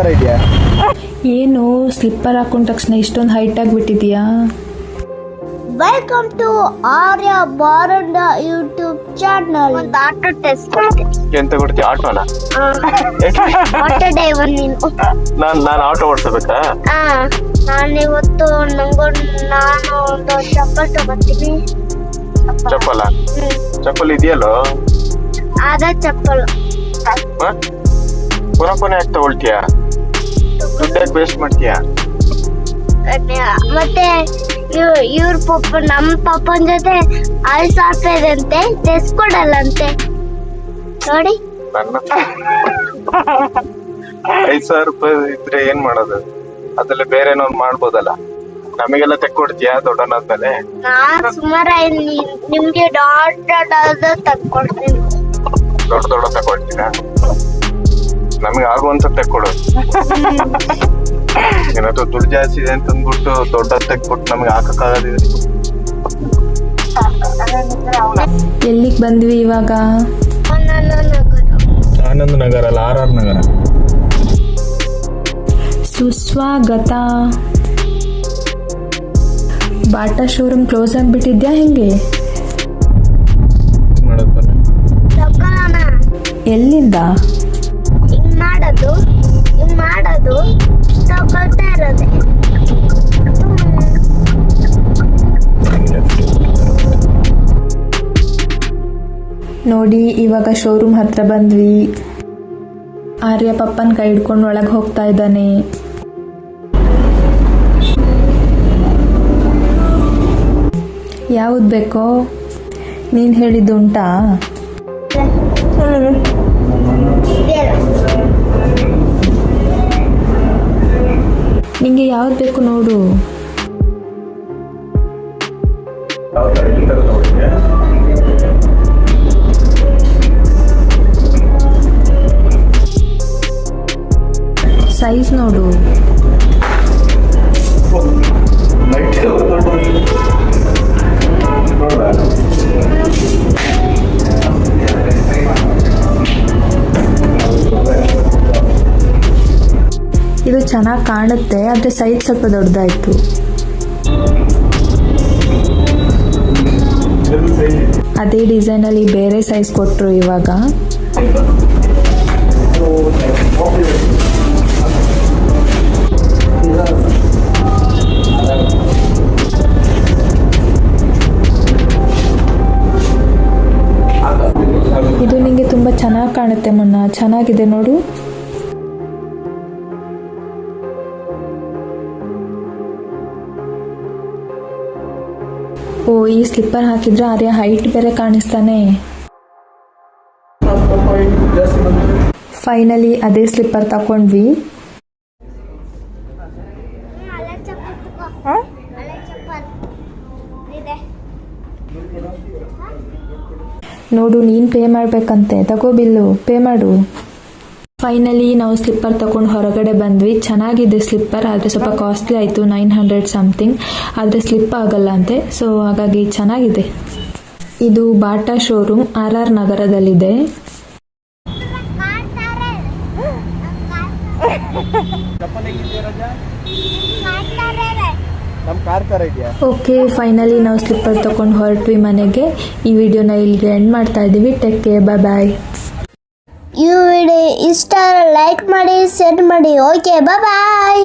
ಥರ ಇದೆಯಾ? ಏನು ಸ್ಲಿಪ್ಪರ್ ಹಾಕೊಂಡ ತಕ್ಷಣ ಇಷ್ಟೊಂದು height ಆಗಿಬಿಟ್ಟಿದ್ಯಾ welcome to Arya Baranda YouTube channel ಒಂದು ಆಟೋ ಟೆಸ್ಟ್ ಎಂತ ಕೊಡ್ತೀಯ? ಆಟೋನ ಆಟೋ ಡ್ರೈವರ್ ನೀನು. ನಾನು ನಾನು ಆಟೋ ಓಡಿಸ್ಬೇಕಾ? ಹಾ. ನಾನು ಇವತ್ತು ನಂಗೊಂದು ನಾನು ಒಂದು ಚಪ್ಪಲ್ ತಗೋತೀನಿ. ಚಪ್ಪಲ? ಚಪ್ಪಲ್ ಇದೆಯಲ್ಲ? ಅದ ಚಪ್ಪಲ್. ಹ? ಪುನಃ ಪುನಃ ಯಾಕೆ ತಗೊಳ್ತೀಯ? ದುಡ್ಡು ಯಾಕೆ ವೇಸ್ಟ್ ಮಾಡ್ತೀಯ ಮತ್ತೆ ಇವ ಇವ್ರ ಪಪ್ಪ ನಮ್ಮ ಪಪ್ಪನ ಜೊತೆ ಐದು ಸಾವಿರ ತೆಸ್ಕೊಡಲ್ಲಂತೆ ನೋಡಿ. ನನ್ನ ಐದ್ ಸಾವಿರ ರೂಪಾಯಿ ಇದ್ರೆ ಏನ್ ಮಾಡೋದು? ಅದ್ರಲ್ಲಿ ಬೇರೆ ಏನೋ ಮಾಡ್ಬೋದಲ್ಲ? ನಮಗೆಲ್ಲ ತೆಕ್ಕೊಡ್ತೀಯಾ ದೊಡ್ಡನಾದ್ಮೇಲೆ ನಾನ್ ಸುಮಾರು ನಿಮ್ಗೆ ಡಾಟ್ ಡಾಟ್ ತಕ್ಕೊಡ್ತೀನಿ. ದೊಡ್ಡ ದೊಡ್ಡ ನಮ್ಗೆ ಆಗುವಂತ ತೆಕ್ಕೊಡು ಏನಾದ್ರು ದುಡ್ಡು ಜಾಸ್ತಿ ಇದೆ ಅಂತ ಅಂದ್ಬಿಟ್ಟು ದೊಡ್ಡ ತೆಕ್ಕೊಟ್ಟು ನಮ್ಗೆ ಹಾಕಕ್ಕಾಗದಿದೆ ಎಲ್ಲಿಗೆ ಬಂದ್ವಿ ಇವಾಗ? ಆನಂದ್ ನಗರ ಅಲ್ಲ ಆರ್ ಆರ್ ನಗರ. ಸುಸ್ವಾಗತ. ಬಾಟಾ ಶೋರೂಮ್ ಕ್ಲೋಸ್ ಆಗಿಬಿಟ್ಟಿದ್ಯಾ ಹೆಂಗೆ? ಎಲ್ಲಿಂದ? ನೋಡಿ, ಇವಾಗ ಶೋರೂಮ್ ಹತ್ರ ಬಂದ್ವಿ. ಆರ್ಯ ಪಪ್ಪನ ಕೈ ಹಿಡ್ಕೊಂಡು ಒಳಗೆ ಹೋಗ್ತಾ ಇದ್ದಾನೆ. ಯಾವ್ದು ಬೇಕೋ? ನೀನು ಹೇಳಿದ್ದು ಉಂಟಾ? ನಿಂಗೆ ಯಾವ್ದು ಬೇಕು ನೋಡು. ಸೈಜ್ ನೋಡು. ಇದು ಚೆನ್ನಾಗಿ ಕಾಣುತ್ತೆ, ಆದರೆ ಸೈಜ್ ಸ್ವಲ್ಪ ದೊಡ್ಡದಾಯಿತು. ಅದೇ ಡಿಸೈನಲ್ಲಿ ಬೇರೆ ಸೈಜ್ ಕೊಟ್ಟರು ಇವಾಗ. ಚೆನ್ನಾಗಿ ಕಾಣುತ್ತೆ ಮುನ್ನ. ಚೆನ್ನಾಗಿದೆ ನೋಡು. ಓ ಈ ಸ್ಲಿಪ್ಪರ್ ಹಾಕಿದ್ರೆ ಅದೇ ಹೈಟ್ ಬೇರೆ ಕಾಣಿಸ್ತಾನೆ. ಫೈನಲಿ ಅದೇ ಸ್ಲಿಪ್ಪರ್ ತಗೊಂಡ್ವಿ ಹಳೆ ಚಪ್ಪಲ್ ತಗೋ ಹಳೆ ಚಪ್ಪಲ್ ಇದೆ ನೋಡು ನೀನು ಪೇ ಮಾಡಬೇಕಂತೆ. ತಗೋ ಬಿಲ್ಲು ಪೇ ಮಾಡು. ಫೈನಲಿ ನಾವು ಸ್ಲಿಪ್ಪರ್ ತಗೊಂಡು ಹೊರಗಡೆ ಬಂದ್ವಿ. ಚೆನ್ನಾಗಿದೆ ಸ್ಲಿಪ್ಪರ್ ಆದರೆ ಸ್ವಲ್ಪ ಕಾಸ್ಟ್ಲಿ ಆಯಿತು ನೈನ್ ಹಂಡ್ರೆಡ್ ಸಮಥಿಂಗ್. ಆದರೆ ಸ್ಲಿಪ್ ಆಗಲ್ಲ ಅಂತೆ. ಸೊ ಹಾಗಾಗಿ ಚೆನ್ನಾಗಿದೆ. ಇದು ಬಾಟಾ ಶೋರೂಮ್ ಆರ್ ಆರ್ ನಗರದಲ್ಲಿದೆ. ಓಕೆ ಫೈನಲಿ ನಾವು ಸ್ಲಿಪ್ಪರ್ ತಗೊಂಡು ಹೊರಟ್ವಿ ಮನೆಗೆ. ಈ ವಿಡಿಯೋನ ಇಲ್ಲಿಗೆ ಎಂಡ್ ಮಾಡ್ತಾ ಇದ್ದೀವಿ. ಟೆಕ್ ಕೇರ್ ಬಾಯ್ ಬಾಯ್ ಈ ವಿಡಿಯೋ ಇಷ್ಟ ಲೈಕ್ ಮಾಡಿ ಶೇರ್ ಮಾಡಿ. Okay bye